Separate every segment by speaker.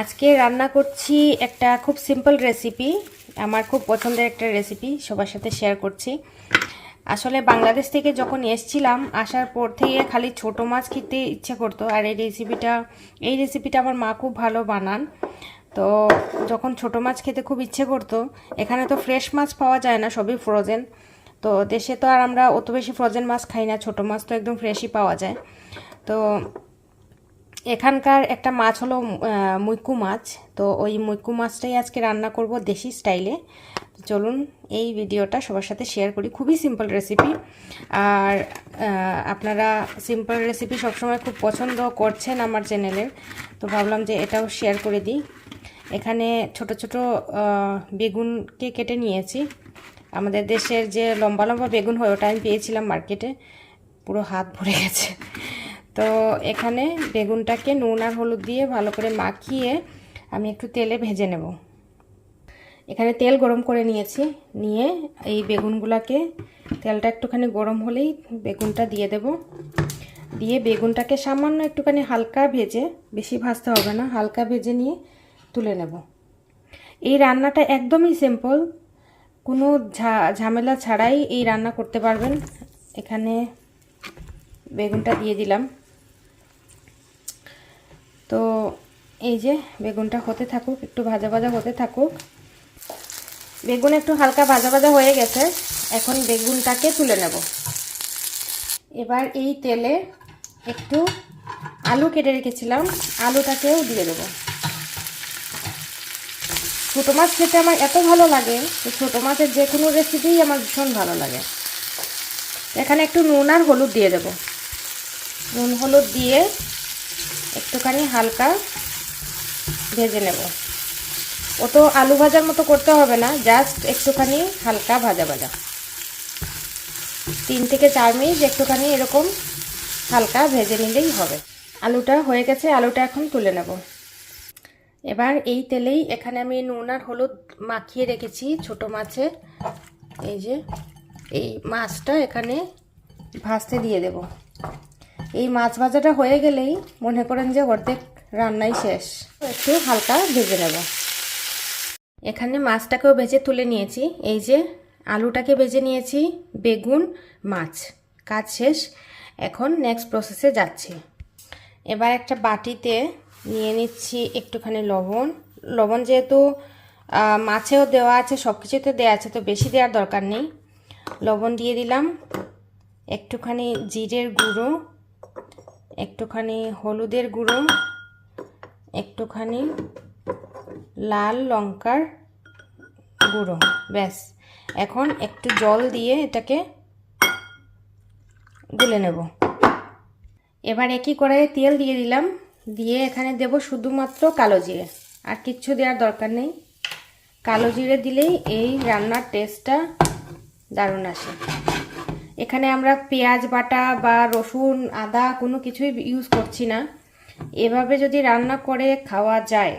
Speaker 1: আজকে রান্না করছি একটা খুব সিম্পল রেসিপি আমার খুব পছন্দের একটা রেসিপি সবার সাথে শেয়ার করছি। আসলে বাংলাদেশ থেকে যখন এসছিলাম, আসার পর থেকে খালি ছোট মাছ খেতে ইচ্ছে করতো, আর এই রেসিপিটা এই রেসিপিটা আমার মা খুব ভালো বানান। তো যখন ছোট মাছ খেতে খুব ইচ্ছে করতো, এখানে তো ফ্রেশ মাছ পাওয়া যায় না, সবই ফ্রোজেন তো দেশে তো আর আমরা অত বেশি ফ্রোজেন মাছ খাই না, ছোট মাছ তো একদম ফ্রেশই পাওয়া যায়। তো এখানকার একটা মাছ হলো মুইকু মাছ। তো ওই মুইকু মাছটাই আজকে রান্না করব দেশি স্টাইলে। চলুন, এই ভিডিওটা সবার সাথে শেয়ার করি। খুবই সিম্পল রেসিপি আর আপনারা সিম্পল রেসিপি সবসময় খুব পছন্দ করছেন আমার চ্যানেলের তো ভাবলাম যে এটাও শেয়ার করে দিই। এখানে ছোট ছোট বেগুনকে কেটে নিয়েছি। আমাদের দেশের যে লম্বা লম্বা বেগুন হয়, ওটা আমি পেয়েছিলাম মার্কেটে পুরো হাত ভরে গেছে। তো এখানে বেগুনটাকে নুন আর হলুদ দিয়ে ভালো করে মাখিয়ে আমি একটু তেলে ভেজে নেব। এখানে তেল গরম করে নিয়েছি। নিয়ে এই বেগুনগুলোকে তেলটা একটুখানি গরম হলেই বেগুনটা দিয়ে দেব। দিয়ে বেগুনটাকে সামান্য একটুখানি হালকা ভেজে, বেশি ভাজতে হবে না, হালকা ভেজে নিয়ে তুলে নেব। এই রান্নাটা একদমই সিম্পল কোনো ঝামেলা ছাড়াই এই রান্না করতে পারবেন। এখানে বেগুনটা দিয়ে দিলাম। তো এই যে বেগুনটা হতে থাকুক, একটু ভাজা ভাজা হতে থাকুক। বেগুন একটু হালকা ভাজা ভাজা হয়ে গেছে, এখন বেগুনটাকে তুলে নেব। এবার এই তেলে একটু আলু কেটে রেখেছিলাম, আলুটাকেও দিয়ে দেবো। ছোটো মাছ খেতে আমার এত ভালো লাগে, তো ছোটো মাছের যে কোনো রেসিপিই আমার ভীষণ ভালো লাগে। এখানে একটু নুন আর হলুদ দিয়ে দেবো। নুন, হলুদ দিয়ে একটুখানি হালকা ভেজে নেব। ও তো আলু ভাজার মতো করতে হবে না জাস্ট একটুখানি হালকা ভাজা ভাজা। তিন থেকে চার মিনিট একটুখানি এরকম হালকা ভেজে নিলেই হবে। আলুটা হয়ে গেছে, আলুটা এখন তুলে নেব। এবার এই তেলেই এখানে আমি নুন আর হলুদ মাখিয়ে রেখেছি ছোট মাছের এই যে, এই মাছটা এখানে ভাজতে দিয়ে দেব। এই মাছ ভাজাটা হয়ে গেলেই মনে করেন যে অর্ধেক রান্নাই শেষ। একটু হালকা ভেজে নেব। এখানে মাছটাকেও ভেজে তুলে নিয়েছি। এই যে আলুটাকে ভেজে নিয়েছি, বেগুন, মাছ। কাজ শেষ। এখন নেক্সট প্রসেসে যাচ্ছি। এবার একটা বাটিতে নিয়ে নিচ্ছি একটুখানি লবণ। লবণ যেহেতু মাছেও দেওয়া আছে সব কিছুতে দেওয়া আছে, তো বেশি দেওয়ার দরকার নেই। লবণ দিয়ে দিলাম। একটুখানি জিরের গুঁড়ো। একটুখানি হলুদের গুঁড়ো, একটুখানি লাল লঙ্কার গুঁড়ো, ব্যাস। এখন একটু জল দিয়ে এটাকে গুলে নেব। এবার একই কড়াইয়ে তেল দিয়ে দিলাম। দিয়ে এখানে দেব শুধুমাত্র কালো জিরে। আর কিচ্ছু দেওয়ার দরকার নেই। কালো জিরে দিলেই এই রান্নার টেস্টটা দারুণ আসে। এখানে আমরা পেঁয়াজ বাটা বা রসুন, আদা কোনো কিছুই ইউজ করছি না। এভাবে যদি রান্না করে খাওয়া যায়,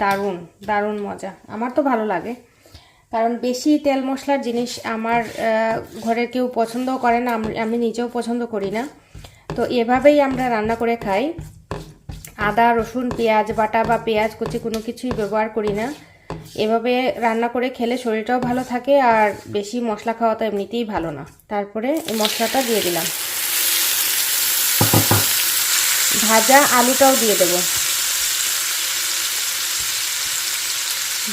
Speaker 1: দারুণ দারুণ মজা। আমার তো ভালো লাগে। কারণ বেশি তেল মশলার জিনিস আমার ঘরের কেউ পছন্দও করে না আমি নিজেও পছন্দ করি না। তো এভাবেই আমরা রান্না করে খাই। আদা, রসুন, পেঁয়াজ বাটা বা পেঁয়াজ কুচি কোনো কিছুই ব্যবহার করি না। এভাবে রান্না করে খেলে শরীরটাও ভালো থাকে আর বেশি মশলা খাওয়া তো এমনিতেই ভালো না। তারপরে এই মশলাটা দিয়ে দিলাম। ভাজা আলুটাও দিয়ে দেব।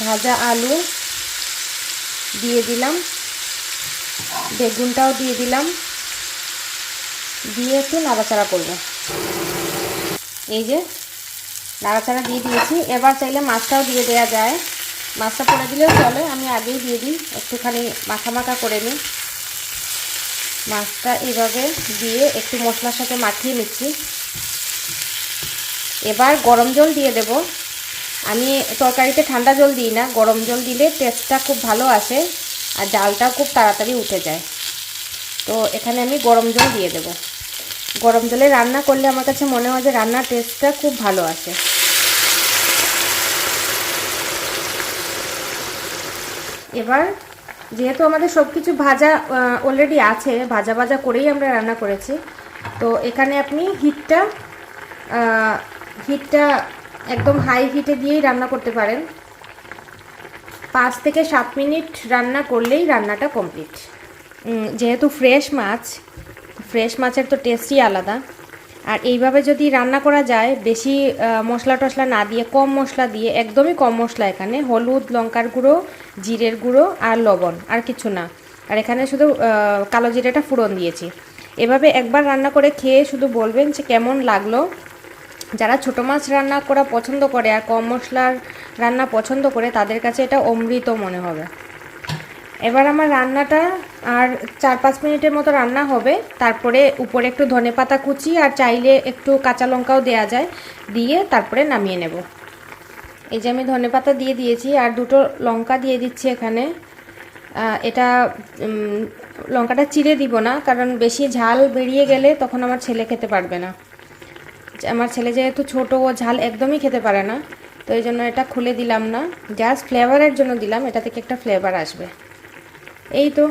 Speaker 1: ভাজা আলু দিয়ে দিলাম। বেগুনটাও দিয়ে দিলাম। দিয়ে একটু নাড়াচাড়া করব। এই যে, নাড়াচাড়া দিয়ে দিয়েছি। এবার চাইলে মাছটাও দিয়ে দেওয়া যায়। মাছটা পরে দিলেও চলে, আমি আগেই দিয়ে দিই, একটুখানি মাখা মাখা করে নিই। মাছটা এইভাবে দিয়ে একটু মশলার সাথে মাখিয়ে নিচ্ছি। এবার গরম জল দিয়ে দেব। আমি তরকারিতে ঠান্ডা জল দিই না, গরম জল দিলে টেস্টটা খুব ভালো আসে আর জালটাও খুব তাড়াতাড়ি উঠে যায়। তো এখানে আমি গরম জল দিয়ে দেব। গরম জলে রান্না করলে আমার কাছে মনে হয় যে রান্নার টেস্টটা খুব ভালো আসে। এবার যেহেতু আমাদের সব কিছু ভাজা অলরেডি আছে, ভাজা ভাজা করেই আমরা রান্না করেছি, তো এখানে আপনি হিটটা হিটটা একদম হাই হিটে দিয়েই রান্না করতে পারেন। পাঁচ থেকে সাত মিনিট রান্না করলেই রান্নাটা কমপ্লিট যেহেতু ফ্রেশ মাছ ফ্রেশ মাছের তো টেস্টই আলাদা। আর এইভাবে যদি রান্না করা যায়, বেশি মশলা টশলা না দিয়ে, কম মশলা দিয়ে, একদমই কম মশলা এখানে, হলুদ, লঙ্কার গুঁড়ো জিরের গুঁড়ো আর লবণ, আর কিছু না। আর এখানে শুধু কালো জিরেটা ফুরন দিয়েছি। এভাবে একবার রান্না করে খেয়ে শুধু বলবেন যে কেমন লাগল। যারা ছোটো মাছ রান্না করা পছন্দ করে আর কম মশলার রান্না পছন্দ করে, তাদের কাছে এটা অমৃত মনে হবে। এবার আমার রান্নাটা আর চার পাঁচ মিনিটের মতো রান্না হবে। তারপরে উপরে একটু ধনে পাতা কুচি আর চাইলে একটু কাঁচা লঙ্কাও দেওয়া যায়। দিয়ে তারপরে নামিয়ে নেব। এই যে আমি ধনে পাতা দিয়ে দিয়েছি, আর দুটো লঙ্কা দিয়ে দিচ্ছি এখানে। এটা লঙ্কাটা চিড়ে দিব না, কারণ বেশি ঝাল বেরিয়ে গেলে তখন আমার ছেলে খেতে পারবে না। আমার ছেলে যেহেতু ছোট, ও ঝাল একদমই খেতে পারে না, তো এই জন্য এটা খুলে দিলাম না। জাস্ট ফ্লেভারের জন্য দিলাম, এটা থেকে একটা ফ্লেভার আসবে। এই তো।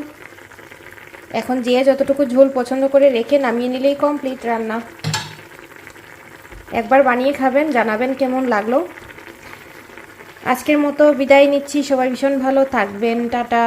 Speaker 1: এখন যে যতটুকু ঝোল পছন্দ করে রেখে নামিয়ে নিলেই কমপ্লিট রান্না। একবার বানিয়ে খাবেন, জানাবেন কেমন লাগল। আজকের মতো বিদায় নিচ্ছি। সবাই ভীষণ ভালো থাকবেন। টাটা।